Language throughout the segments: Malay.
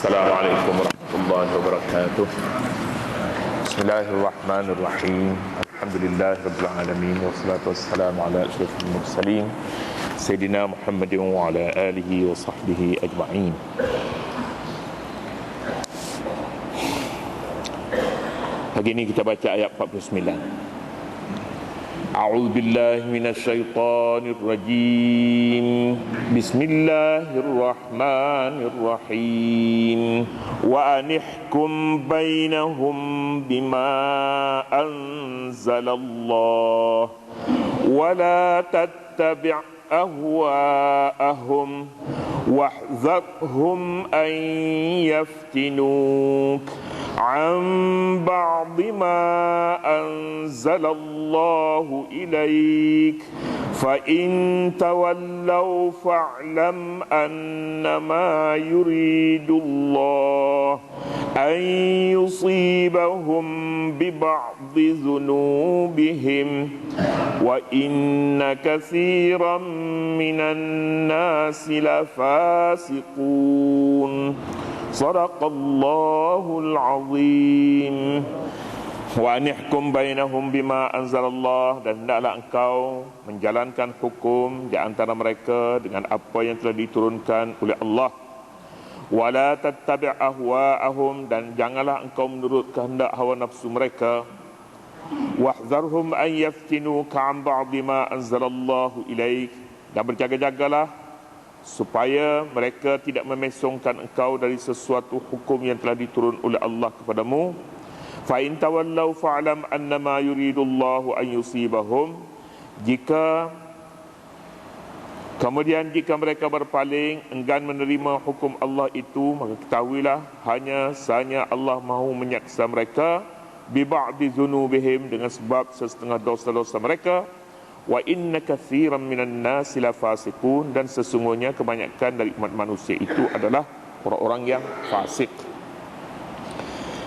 السلام عليكم ورحمة الله وبركاته بسم الله الرحمن الرحيم الحمد لله رب العالمين والصلاة والسلام على أشرف المرسلين سيدنا محمد وعلى آله وصحبه أجمعين Pagi ini kita baca ayat 49 أعوذ بالله من الشيطان الرجيم. بسم الله الرحمن الرحيم. وأن احكم بينهم بما أنزل الله. ولا تتبع أهواءهم واحذرهم أن يفتنوك. عن بعض ما أنزل الله إليك. فإن تولوا فاعلم أنما يريد الله أن يصيبهم ببعض ذنوبهم. وإن كثيرا من الناس لفاسقون صدق الله العظيم wa anihkum bainahum bima anzalallah dan hendaklah engkau menjalankan hukum di antara mereka dengan apa yang telah diturunkan oleh Allah wala tattabi' ahwa'ahum dan janganlah engkau menurut kehendak hawa nafsu mereka wahzarhum an yaftinuka an ba'di ma anzalallahu ilaik dan berjaga-jagalah supaya mereka tidak memesongkan engkau dari sesuatu hukum yang telah diturun oleh Allah kepadamu. Fa in tawallau fa'lam annama yuridullahu an yusibahum. Jika kemudian jika mereka berpaling enggan menerima hukum Allah itu maka ketahuilah hanya sanya Allah mahu menyaksa mereka. Bi ba'di dzunubihim dengan sebab setengah dosa-dosa mereka wa inna katsiran minan nasi lafasiqun dan sesungguhnya kebanyakan dari umat manusia itu adalah orang-orang yang fasik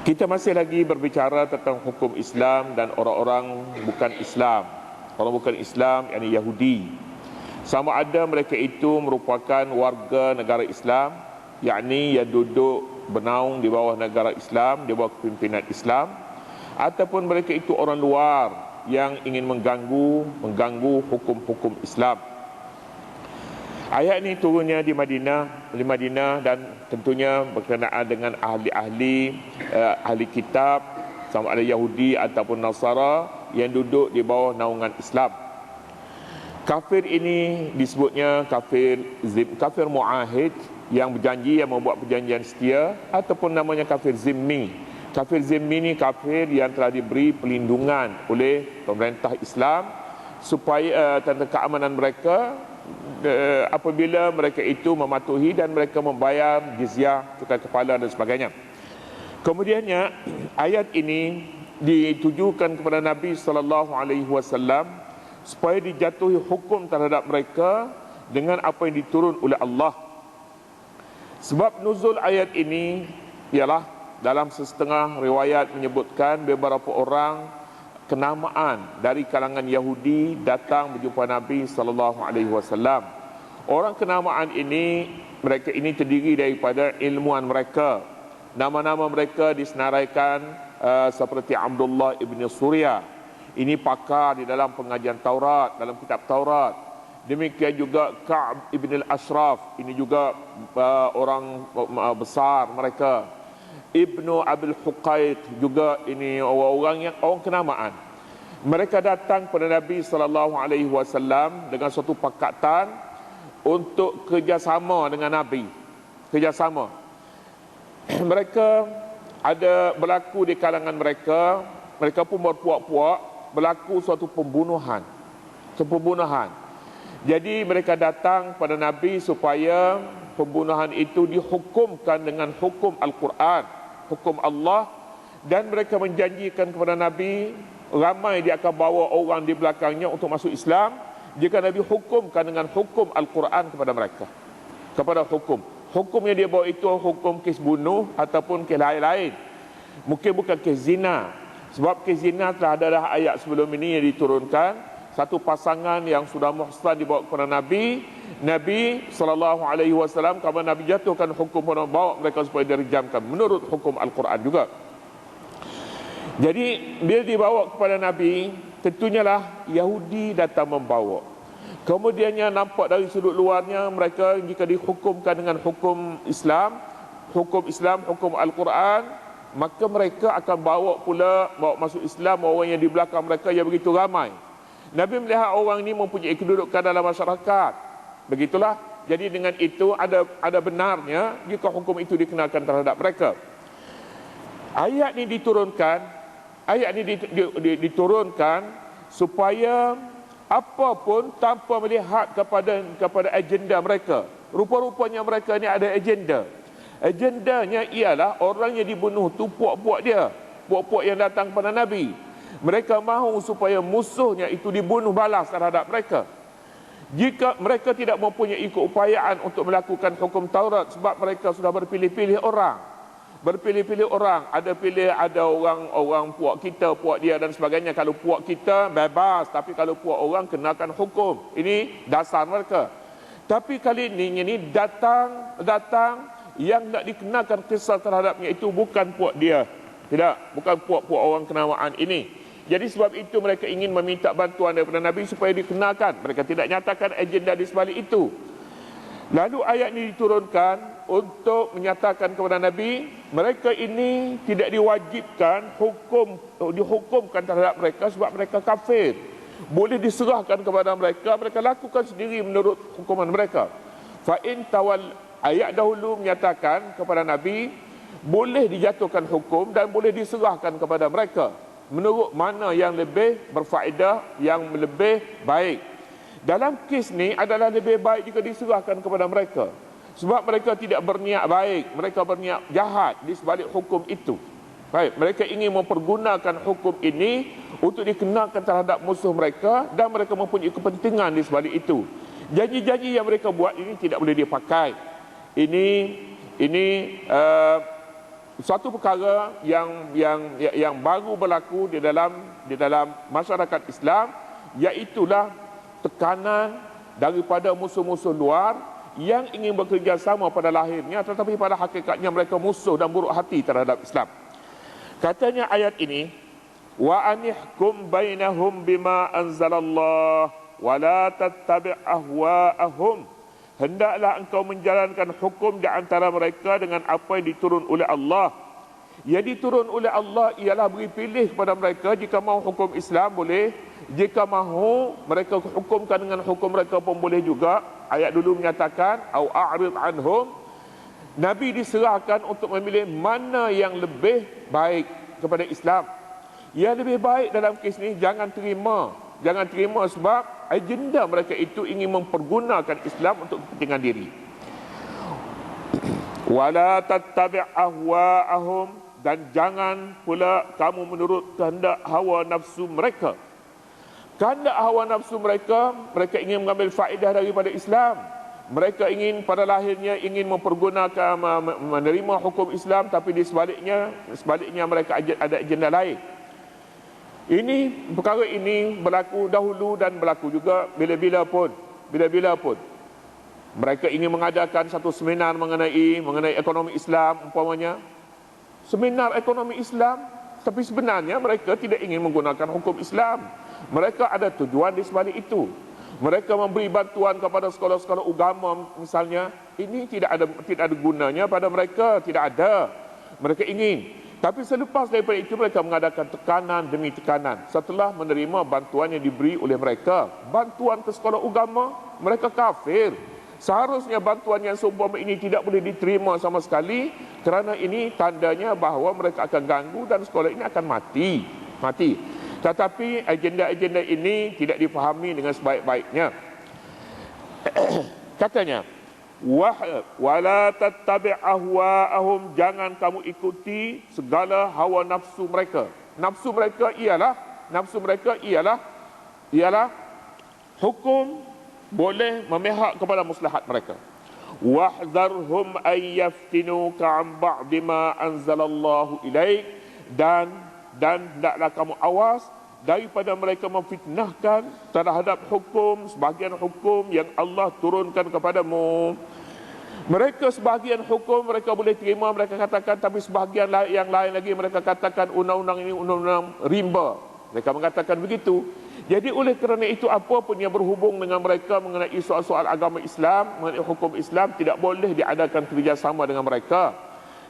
kita masih lagi berbicara tentang hukum Islam dan orang-orang bukan Islam. Orang bukan Islam, yakni Yahudi. Sama ada mereka itu merupakan warga negara Islam, yakni yang duduk bernaung di bawah negara Islam, di bawah kepimpinan Islam, ataupun mereka itu orang luar yang ingin mengganggu mengganggu hukum-hukum Islam. Ayat ini turunnya di Madinah, di Madinah dan tentunya berkenaan dengan ahli-ahli uh, ahli kitab sama ada Yahudi ataupun Nasara yang duduk di bawah naungan Islam. Kafir ini disebutnya kafir kafir muahid yang berjanji yang membuat perjanjian setia ataupun namanya kafir zimmi. Kafir zimmi ini kafir yang telah diberi pelindungan oleh pemerintah Islam supaya uh, tentang keamanan mereka uh, apabila mereka itu mematuhi dan mereka membayar jizyah cukai kepala dan sebagainya. Kemudiannya ayat ini ditujukan kepada Nabi sallallahu alaihi wasallam supaya dijatuhi hukum terhadap mereka dengan apa yang diturun oleh Allah. Sebab nuzul ayat ini ialah dalam setengah riwayat menyebutkan beberapa orang kenamaan dari kalangan Yahudi datang berjumpa Nabi sallallahu alaihi wasallam. Orang kenamaan ini mereka ini terdiri daripada ilmuan mereka. Nama-nama mereka disenaraikan uh, seperti Abdullah ibn Surya. Ini pakar di dalam pengajian Taurat, dalam kitab Taurat. Demikian juga Ka'b ibn al-Ashraf. Ini juga uh, orang uh, besar mereka. Ibnu Abil Huqaiq juga ini orang-orang yang orang kenamaan. Mereka datang kepada Nabi sallallahu alaihi wasallam dengan suatu pakatan untuk kerjasama dengan Nabi. Kerjasama. Mereka ada berlaku di kalangan mereka, mereka pun berpuak-puak berlaku suatu pembunuhan. Suatu pembunuhan. Jadi mereka datang kepada Nabi supaya pembunuhan itu dihukumkan dengan hukum Al-Quran hukum Allah. Dan mereka menjanjikan kepada Nabi ramai dia akan bawa orang di belakangnya untuk masuk Islam jika Nabi hukumkan dengan hukum Al-Quran kepada mereka. Kepada hukum. Hukum yang dia bawa itu hukum kes bunuh ataupun kes lain-lain. Mungkin bukan kes zina. Sebab kes zina telah ada ayat sebelum ini yang diturunkan satu pasangan yang sudah muhsan dibawa kepada Nabi. Nabi sallallahu alaihi wasallam kalau Nabi jatuhkan hukum pada bawa mereka supaya dirijamkan menurut hukum Al-Quran juga. Jadi bila dibawa kepada Nabi tentunya lah Yahudi datang membawa. Kemudiannya nampak dari sudut luarnya mereka jika dihukumkan dengan hukum Islam hukum Islam hukum Al-Quran maka mereka akan bawa pula bawa masuk Islam orang yang di belakang mereka yang begitu ramai Nabi melihat orang ini mempunyai kedudukan dalam masyarakat. Begitulah. Jadi dengan itu ada ada benarnya jika hukum itu dikenakan terhadap mereka. Ayat ini diturunkan, ayat ini diturunkan supaya apapun tanpa melihat kepada kepada agenda mereka. Rupa-rupanya mereka ini ada agenda. Agendanya ialah orang yang dibunuh tu puak-puak dia. Puak-puak yang datang kepada Nabi. Mereka mahu supaya musuhnya itu dibunuh balas terhadap mereka. Jika mereka tidak mempunyai keupayaan untuk melakukan hukum Taurat sebab mereka sudah berpilih-pilih orang. Berpilih-pilih orang, ada pilih ada orang orang puak kita, puak dia dan sebagainya. Kalau puak kita bebas, tapi kalau puak orang kenakan hukum. Ini dasar mereka. Tapi kali ini ini datang datang yang nak dikenakan kisah terhadapnya itu bukan puak dia. Tidak, bukan puak-puak orang kenamaan ini. Jadi sebab itu mereka ingin meminta bantuan daripada Nabi supaya dikenalkan. Mereka tidak nyatakan agenda di sebalik itu. Lalu ayat ini diturunkan untuk menyatakan kepada Nabi, mereka ini tidak diwajibkan hukum dihukumkan terhadap mereka sebab mereka kafir. Boleh diserahkan kepada mereka, mereka lakukan sendiri menurut hukuman mereka. Fa in tawal ayat dahulu menyatakan kepada Nabi boleh dijatuhkan hukum dan boleh diserahkan kepada mereka menurut mana yang lebih berfaedah, yang lebih baik. Dalam kes ni adalah lebih baik jika diserahkan kepada mereka. Sebab mereka tidak berniat baik, mereka berniat jahat di sebalik hukum itu. Baik, mereka ingin mempergunakan hukum ini untuk dikenakan terhadap musuh mereka dan mereka mempunyai kepentingan di sebalik itu. Janji-janji yang mereka buat ini tidak boleh dipakai. Ini ini uh, suatu perkara yang yang yang baru berlaku di dalam di dalam masyarakat Islam iaitulah tekanan daripada musuh-musuh luar yang ingin bekerjasama pada lahirnya tetapi pada hakikatnya mereka musuh dan buruk hati terhadap Islam. Katanya ayat ini wa anihkum bainahum bima anzalallah wa la tattabi' ahwa'ahum hendaklah engkau menjalankan hukum di antara mereka dengan apa yang diturun oleh Allah. Yang diturun oleh Allah ialah beri pilih kepada mereka jika mahu hukum Islam boleh, jika mahu mereka hukumkan dengan hukum mereka pun boleh juga. Ayat dulu menyatakan au a'rid anhum Nabi diserahkan untuk memilih mana yang lebih baik kepada Islam. Yang lebih baik dalam kes ini jangan terima, jangan terima sebab agenda mereka itu ingin mempergunakan Islam untuk kepentingan diri. Wala tattabi' ahwa'ahum dan jangan pula kamu menurut kehendak hawa nafsu mereka. Kehendak hawa nafsu mereka, mereka ingin mengambil faedah daripada Islam. Mereka ingin pada lahirnya ingin mempergunakan menerima hukum Islam tapi di sebaliknya sebaliknya mereka ada agenda lain. Ini perkara ini berlaku dahulu dan berlaku juga bila-bila pun, bila-bila pun. Mereka ingin mengadakan satu seminar mengenai mengenai ekonomi Islam umpamanya. Seminar ekonomi Islam tapi sebenarnya mereka tidak ingin menggunakan hukum Islam. Mereka ada tujuan di sebalik itu. Mereka memberi bantuan kepada sekolah-sekolah agama misalnya. Ini tidak ada tidak ada gunanya pada mereka, tidak ada. Mereka ingin tapi selepas daripada itu mereka mengadakan tekanan demi tekanan. Setelah menerima bantuan yang diberi oleh mereka. Bantuan ke sekolah agama, mereka kafir. Seharusnya bantuan yang seumpama ini tidak boleh diterima sama sekali. Kerana ini tandanya bahawa mereka akan ganggu dan sekolah ini akan mati. Mati. Tetapi agenda-agenda ini tidak dipahami dengan sebaik-baiknya. Katanya, wala tattabi' ahwa'ahum jangan kamu ikuti segala hawa nafsu mereka. Nafsu mereka ialah nafsu mereka ialah ialah hukum boleh memihak kepada maslahat mereka. Wahzarhum ay yaftinuka an ba'd ma anzalallahu ilaik dan dan hendaklah kamu awas daripada mereka memfitnahkan terhadap hukum sebahagian hukum yang Allah turunkan kepadamu mereka sebahagian hukum mereka boleh terima mereka katakan. Tapi sebahagian yang lain lagi mereka katakan undang-undang ini undang-undang rimba. Mereka mengatakan begitu. Jadi oleh kerana itu apa pun yang berhubung dengan mereka mengenai soal-soal agama Islam mengenai hukum Islam tidak boleh diadakan kerjasama dengan mereka.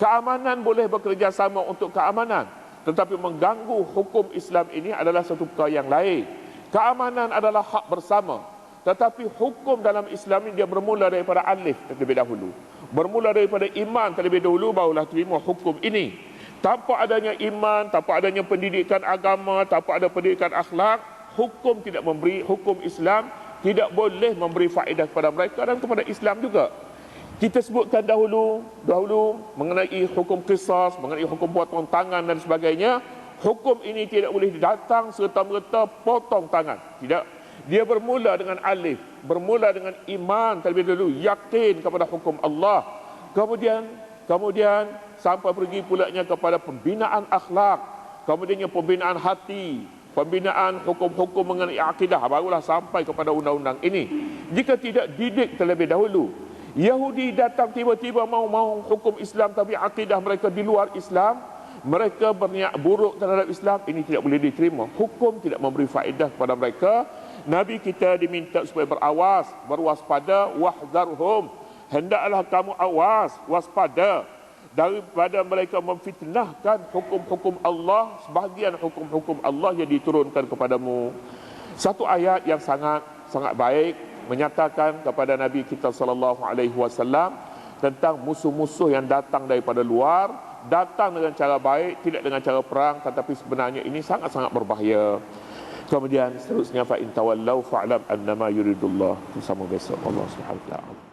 Keamanan boleh bekerjasama untuk keamanan. Tetapi mengganggu hukum Islam ini adalah satu perkara yang lain. Keamanan adalah hak bersama. Tetapi hukum dalam Islam ini dia bermula daripada alif terlebih dahulu. Bermula daripada iman terlebih dahulu barulah terima hukum ini. Tanpa adanya iman, tanpa adanya pendidikan agama, tanpa ada pendidikan akhlak, hukum tidak memberi hukum Islam tidak boleh memberi faedah kepada mereka dan kepada Islam juga. Kita sebutkan dahulu dahulu mengenai hukum kisah, mengenai hukum potong tangan dan sebagainya. Hukum ini tidak boleh datang serta-merta potong tangan. Tidak. Dia bermula dengan alif, bermula dengan iman terlebih dahulu, yakin kepada hukum Allah. Kemudian kemudian sampai pergi pulaknya kepada pembinaan akhlak, kemudiannya pembinaan hati, pembinaan hukum-hukum mengenai akidah barulah sampai kepada undang-undang ini. Jika tidak didik terlebih dahulu, Yahudi datang tiba-tiba mau mau hukum Islam tapi akidah mereka di luar Islam mereka berniat buruk terhadap Islam ini tidak boleh diterima hukum tidak memberi faedah kepada mereka Nabi kita diminta supaya berawas berwaspada wahzarhum. Hendaklah kamu awas waspada. Daripada mereka memfitnahkan hukum-hukum Allah sebahagian hukum-hukum Allah yang diturunkan kepadamu. Satu ayat yang sangat sangat baik menyatakan kepada Nabi kita sallallahu alaihi wasallam tentang musuh-musuh yang datang daripada luar datang dengan cara baik tidak dengan cara perang tetapi sebenarnya ini sangat-sangat berbahaya kemudian seterusnya fa in tawallau fa'lam annama yuridullah. Bersama besok. Allah Subhanahu wa taala